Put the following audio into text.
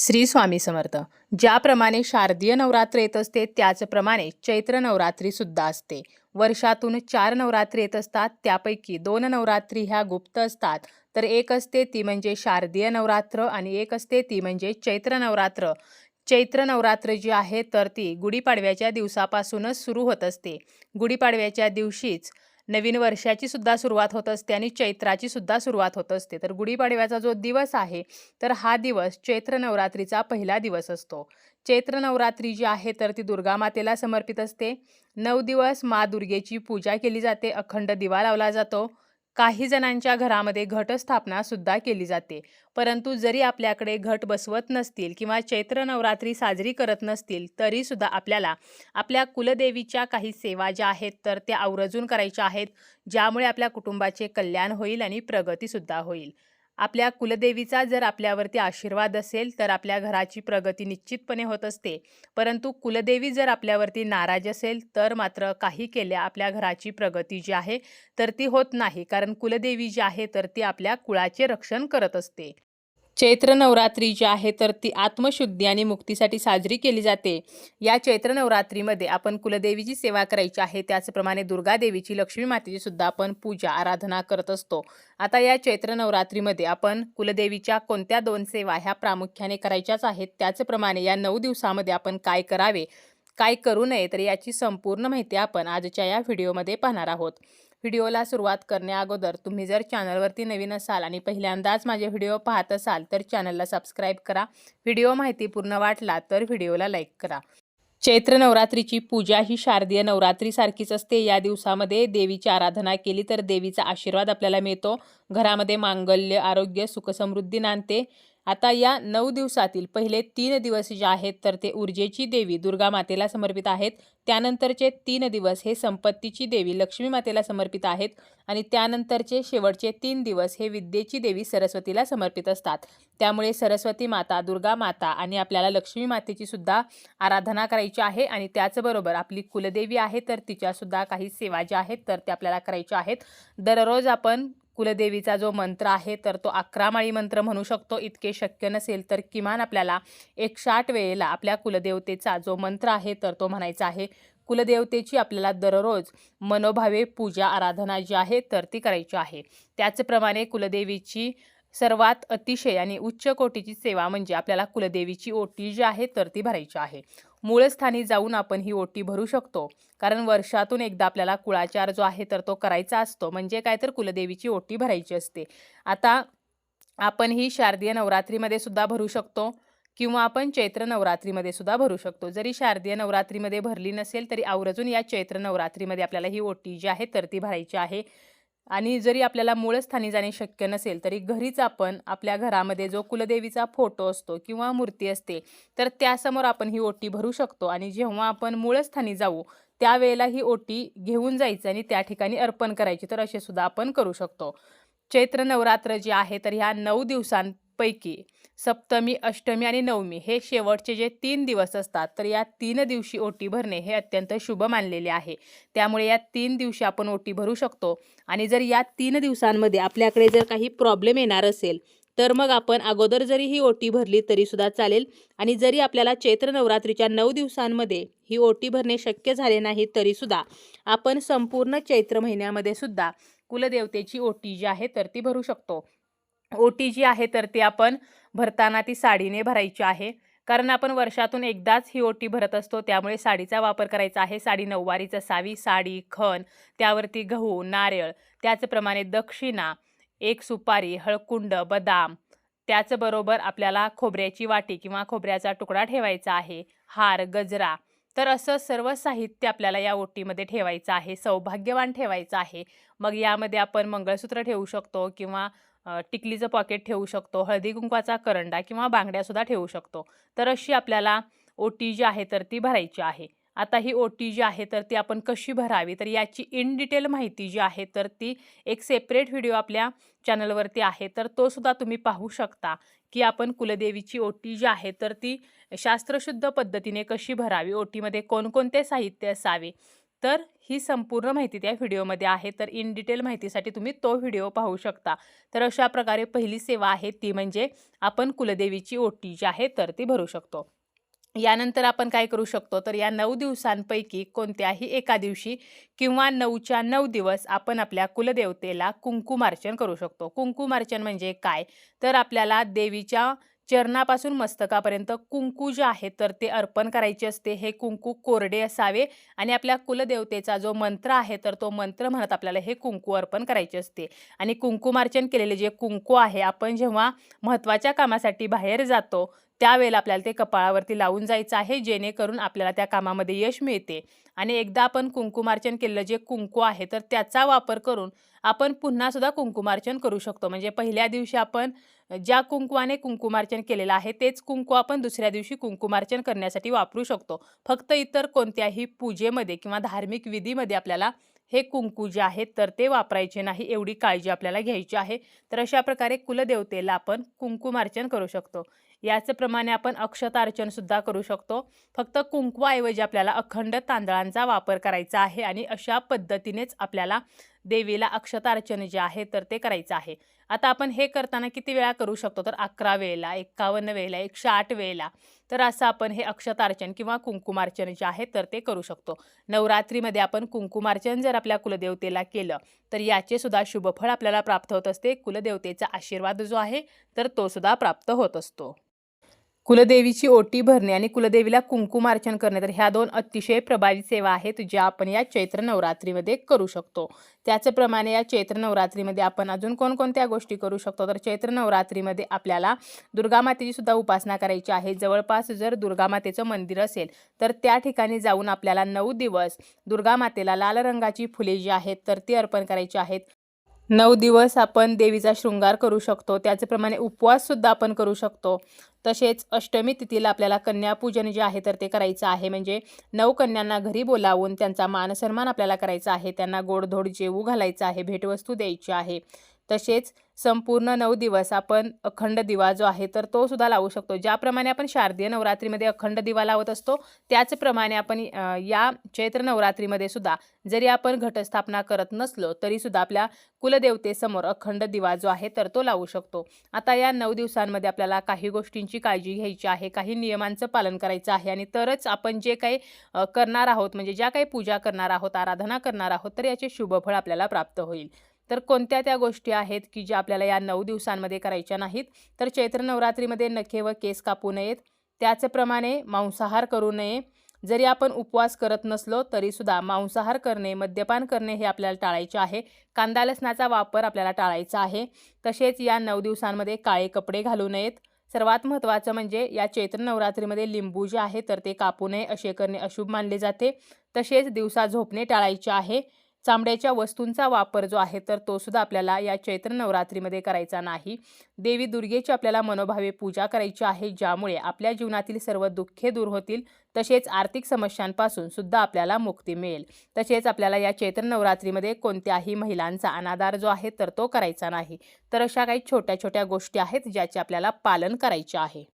श्री स्वामी समर्थ. ज्याप्रमाणे शारदीय नवरात्र येत असते त्याचप्रमाणे चैत्र नवरात्री सुद्धा असते. वर्षातून चार नवरात्री येत असतात त्यापैकी दोन नवरात्री ह्या गुप्त असतात. तर एक असते ती म्हणजे शारदीय नवरात्र आणि एक असते ती म्हणजे चैत्र नवरात्र. चैत्र नवरात्र जी आहे तर ती गुढीपाडव्याच्या दिवसापासूनच सुरू होत असते. गुढीपाडव्याच्या दिवशीच नवीन वर्षाची सुद्धा सुरुवात होत असते आणि चैत्राची सुद्धा सुरुवात होत असते. तर गुढीपाडव्याचा जो दिवस आहे तर हा दिवस चैत्र नवरात्रीचा पहिला दिवस असतो. चैत्र नवरात्री जी आहे तर ती दुर्गा मातेला समर्पित असते. नऊ दिवस मा दुर्गेची पूजा केली जाते. अखंड दिवा लावला जातो. काही जणांच्या घरामध्ये घटस्थापना सुद्धा केली जाते. परंतु जरी आपल्याकडे घट बसवत नसतील किंवा चैत्र नवरात्री साजरी करत नसतील तरी सुद्धा आपल्याला आपल्या कुलदेवीच्या काही सेवा ज्या आहेत तर त्या आवर्जून करायच्या आहेत ज्यामुळे आपल्या कुटुंबाचे कल्याण होईल आणि प्रगतीसुद्धा होईल. आपल्या कुलदेवीचा जर आपल्यावरती आशीर्वाद असेल तर आपल्या घराची प्रगती निश्चितपणे होत असते. परंतु कुलदेवी जर आपल्यावरती नाराज असेल तर मात्र काही केल्या आपल्या घराची प्रगती जी आहे तर ती होत नाही. कारण कुलदेवी जी आहे तर ती आपल्या कुळाचे रक्षण करत असते. चैत्र नवरात्री जी आहे तर ती आत्मशुद्धी आणि मुक्तीसाठी साजरी केली जाते. या चैत्र नवरात्रीमध्ये आपण कुलदेवीची सेवा करायची आहे त्याचप्रमाणे दुर्गादेवीची लक्ष्मी मातेची सुद्धा आपण पूजा आराधना करत असतो. आता या चैत्र नवरात्रीमध्ये आपण कुलदेवीच्या कोणत्या दोन सेवा ह्या प्रामुख्याने करायच्याच आहेत त्याचप्रमाणे या नऊ दिवसामध्ये आपण काय करावे काय करू नये तर याची संपूर्ण माहिती आपण आजच्या या व्हिडिओमध्ये पाहणार आहोत. व्हिडिओला सुरुवात करण्याअगोदर तुम्ही जर चॅनलवरती नवीन असाल आणि पहिल्यांदाच माझे व्हिडिओ पाहत असाल तर चॅनलला सबस्क्राईब करा. व्हिडिओ माहितीपूर्ण वाटला तर व्हिडिओला लाईक करा. चैत्र नवरात्रीची पूजा ही शारदीय नवरात्रीसारखीच असते. या दिवसामध्ये देवीची आराधना केली तर देवीचा आशीर्वाद आपल्याला मिळतो. घरामध्ये मांगल्य आरोग्य सुखसमृद्धी नांदते. आता या नऊ दिवसातील पहिले तीन दिवस जे आहेत तर ते ऊर्जेची देवी दुर्गा मातेला समर्पित आहेत. त्यानंतरचे तीन दिवस हे संपत्तीची देवी लक्ष्मी मातेला समर्पित आहेत आणि त्यानंतरचे शेवटचे तीन दिवस हे विद्येची देवी सरस्वतीला समर्पित असतात. त्यामुळे सरस्वती माता दुर्गा माता आणि आपल्याला लक्ष्मी मातेची सुद्धा आराधना करायची आहे आणि त्याचबरोबर आपली कुलदेवी आहे तर तिच्यासुद्धा काही सेवा ज्या आहेत तर त्या आपल्याला करायच्या आहेत. दररोज आपण कुलदेवीचा जो मंत्र आहे तर तो अकरा माळी मंत्र म्हणू शकतो. इतके शक्य नसेल तर किमान आपल्याला एकशाठ वेळेला आपल्या कुलदेवतेचा जो मंत्र आहे तर तो म्हणायचा आहे कुलदेवतेची आपल्याला दररोज मनोभावे पूजा आराधना जी आहे तर ती करायची आहे. त्याचप्रमाणे कुलदेवीची सर्वात अतिशय आणि उच्च कोटीची सेवा म्हणजे आपल्याला कुलदेवीची ओटी जी आहे तर ती भरायची आहे. मूळस्थानी जाऊन आपण ही ओटी भरू शकतो. कारण वर्षातून एकदा आपल्याला कुळाचार जो आहे तर तो करायचा असतो. म्हणजे काय तर कुलदेवीची ओटी भरायची असते. आता आपण ही शारदीय नवरात्रीमध्ये सुद्धा भरू शकतो किंवा आपण चैत्र नवरात्रीमध्ये सुद्धा भरू शकतो. जरी शारदीय नवरात्रीमध्ये भरली नसेल तरी आवर्जून या चैत्र नवरात्रीमध्ये आपल्याला ही ओटी जी आहे तर ती भरायची आहे. आणि जरी आपल्याला मूळस्थानी जाणे शक्य नसेल तरी घरीच आपण आपल्या घरामध्ये जो कुलदेवीचा फोटो असतो किंवा मूर्ती असते तर त्यासमोर आपण ही ओटी भरू शकतो. आणि जेव्हा आपण मूळस्थानी जाऊ त्यावेळेला ही ओटी घेऊन जायची आणि त्या ठिकाणी अर्पण करायची तर असे सुद्धा आपण करू शकतो. चैत्र नवरात्र जे आहे तर ह्या नऊ दिवसांपैकी सप्तमी अष्टमी आणि नवमी हे शेवटचे जे तीन दिवस असतात तर या तीन दिवशी ओटी भरणे हे अत्यंत शुभ मानलेले आहे. त्यामुळे या तीन दिवशी आपण ओटी भरू शकतो. आणि जर या तीन दिवसांमध्ये आपल्याकडे जर काही प्रॉब्लेम येणार असेल तर मग आपण अगोदर जरी ही ओटी भरली तरीसुद्धा चालेल. आणि जरी आपल्याला चैत्र नवरात्रीच्या नऊ दिवसांमध्ये ही ओटी भरणे शक्य झाले नाही तरीसुद्धा आपण संपूर्ण चैत्र महिन्यामध्ये सुद्धा कुलदेवतेची ओटी जी आहे तर ती भरू शकतो. ओटी जी आहे तर ती आपण भरताना ती साडीने भरायची आहे. कारण आपण वर्षातून एकदाच ही ओटी भरत असतो त्यामुळे साडीचा वापर करायचा आहे. साडी नऊवारीच असावी साडी खण त्यावरती गहू नारळ त्याचप्रमाणे दक्षिणा एक सुपारी हळकुंड बदाम त्याचबरोबर आपल्याला खोबऱ्याची वाटी किंवा खोबऱ्याचा तुकडा ठेवायचा आहे. हार गजरा तर असं सर्व साहित्य आपल्याला या ओटीमध्ये ठेवायचं आहे. सौभाग्यवान ठेवायचं आहे. मग यामध्ये आपण मंगळसूत्र ठेवू शकतो किंवा टिकलीचं पॉकेट ठेवू शकतो हळदी कुंकवाचा करंडा किंवा बांगड्यासुद्धा ठेवू शकतो. तर अशी आपल्याला ओटी जी आहे तर ती भरायची आहे. आता ही ओटी जी आहे तर ती आपण कशी भरावी? तर याची इन डिटेल माहिती जी आहे तर ती एक सेपरेट व्हिडिओ आपल्या चॅनलवरती आहे. तर तो सुद्धा तुम्ही पाहू शकता की आपण कुलदेवीची ओटी जी आहे तर ती शास्त्रशुद्ध पद्धतीने कशी भरावी? ओटीमध्ये कोणकोणते साहित्य असावे? तर ही संपूर्ण माहिती त्या व्हिडिओमध्ये आहे. तर इन डिटेल माहितीसाठी तुम्ही तो व्हिडिओ पाहू शकता. तर अशा प्रकारे पहिली सेवा आहे ती म्हणजे आपण कुलदेवीची ओटी जी आहे तर ती भरू शकतो. यानंतर आपण काय करू शकतो? तर या नऊ दिवसांपैकी कोणत्याही एका दिवशी किंवा नऊच्या नऊ दिवस आपण आपल्या कुलदेवतेला कुंकुमार्चन करू शकतो. कुंकुमार्चन म्हणजे काय? तर आपल्याला देवीच्या चरणापासून मस्तकापर्यंत कुंकू जे आहे तर ते अर्पण करायचे असते. हे कुंकू कोरडे असावे आणि आपल्या कुलदेवतेचा जो मंत्र आहे तर तो मंत्र म्हणत आपल्याला हे कुंकू अर्पण करायचे असते. आणि कुंकुमार्चन केलेले जे कुंकू आहे आपण जेव्हा महत्त्वाच्या कामासाठी बाहेर जातो त्यावेळेला आपल्याला ते कपाळावरती लावून जायचं आहे जेणेकरून आपल्याला त्या कामामध्ये यश मिळते. आणि एकदा आपण कुंकुमार्चन केलेलं जे कुंकू आहे तर त्याचा वापर करून आपण पुन्हा सुद्धा कुंकुमार्चन करू शकतो. म्हणजे पहिल्या दिवशी आपण ज्या कुंकुवाने कुंकुमार्चन केलेलं आहे तेच कुंकू आपण दुसऱ्या दिवशी कुंकुमार्चन करण्यासाठी वापरू शकतो. फक्त इतर कोणत्याही पूजेमध्ये किंवा धार्मिक विधीमध्ये आपल्याला हे कुंकू जे आहे तर ते वापरायचे नाही एवढी काळजी आपल्याला घ्यायची आहे. तर अशा प्रकारे कुलदेवतेला आपण कुंकुमार्चन करू शकतो. याचप्रमाणे आपण अक्षतार्चनसुद्धा करू शकतो. फक्त कुंकवाऐवजी आपल्याला अखंड तांदळांचा वापर करायचा आहे आणि अशा पद्धतीनेच आपल्याला देवीला अक्षतार्चन जे आहे तर ते करायचं आहे. आता आपण हे करताना किती वेळा करू शकतो? तर अकरा वेळेला एक्कावन्न वेळेला एकशे आठ वेळेला. तर असं आपण हे अक्षतार्चन किंवा कुंकुमार्चन जे आहे तर ते करू शकतो. नवरात्रीमध्ये आपण कुंकुमार्चन जर आपल्या कुलदेवतेला केलं तर याचे सुद्धा शुभफळ आपल्याला प्राप्त होत असते. कुलदेवतेचा आशीर्वाद जो आहे तर तो सुद्धा प्राप्त होत असतो. कुलदेवीची ओटी भरणे आणि कुलदेवीला कुंकुमार्चन करणे तर ह्या दोन अतिशय प्रभावी सेवा आहेत ज्या आपण या चैत्र नवरात्रीमध्ये करू शकतो. त्याचप्रमाणे या चैत्र नवरात्रीमध्ये आपण अजून कोणकोणत्या गोष्टी करू शकतो? तर चैत्र नवरात्रीमध्ये आपल्याला दुर्गामातेची सुद्धा उपासना करायची आहे. जवळपास जर दुर्गामातेचं मंदिर असेल तर त्या ठिकाणी जाऊन आपल्याला नऊ दिवस दुर्गामातेला लाल रंगाची फुले जी आहेत तर ती अर्पण करायची आहेत. नऊ दिवस आपण देवीचा शृंगार करू शकतो. त्याचप्रमाणे उपवाससुद्धा आपण करू शकतो. तसेच अष्टमी तिथीला आपल्याला कन्यापूजन जे आहे तर ते करायचं आहे. म्हणजे नऊ कन्यांना घरी बोलावून त्यांचा मानसन्मान आपल्याला करायचा आहे. त्यांना गोडधोड जेवू घालायचं आहे. भेटवस्तू द्यायची आहे. तसेच संपूर्ण नऊ दिवस आपण अखंड दिवा जो आहे तर तो सुद्धा लावू शकतो. ज्याप्रमाणे आपण शारदीय नवरात्रीमध्ये अखंड दिवा लावत असतो त्याचप्रमाणे आपण या चैत्र नवरात्रीमध्ये सुद्धा जरी आपण घटस्थापना करत नसलो तरीसुद्धा आपल्या कुलदेवतेसमोर अखंड दिवा जो आहे तर तो लावू शकतो. आता या नऊ दिवसांमध्ये आपल्याला काही गोष्टींची काळजी घ्यायची आहे काही नियमांचं पालन करायचं आहे आणि तरच आपण जे काही करणार आहोत म्हणजे ज्या काही पूजा करणार आहोत आराधना करणार आहोत तर याचे शुभफळ आपल्याला प्राप्त होईल. तर कोणत्या त्या गोष्टी आहेत की ज्या आपल्याला या नऊ दिवसांमध्ये करायच्या नाहीत? तर चैत्र नवरात्रीमध्ये नखे व केस कापू नयेत. त्याचप्रमाणे मांसाहार करू नये. जरी आपण उपवास करत नसलो तरीसुद्धा मांसाहार करणे मद्यपान करणे हे आपल्याला टाळायचे आहे. कांदा लसणाचा वापर आपल्याला टाळायचा आहे. तसेच या नऊ दिवसांमध्ये काळे कपडे घालू नयेत. सर्वात महत्त्वाचं म्हणजे या चैत्र नवरात्रीमध्ये लिंबू जे आहे तर ते कापू नये असे करणे अशुभ मानले जाते. तसेच दिवसा झोपणे टाळायचे आहे. चामड्याच्या वस्तूंचा वापर जो आहे तर तो सुद्धा आपल्याला या चैत्र नवरात्रीमध्ये करायचा नाही. देवी दुर्गेची आपल्याला मनोभावे पूजा करायची आहे ज्यामुळे आपल्या जीवनातील सर्व दुःखे दूर होतील. तसेच आर्थिक समस्यांपासून सुद्धा आपल्याला मुक्ती मिळेल. तसेच आपल्याला या चैत्र नवरात्रीमध्ये कोणत्याही महिलांचा अनादार जो आहे तर तो करायचा नाही. तर अशा काही छोट्या छोट्या गोष्टी आहेत ज्याचे आपल्याला पालन करायचे आहे.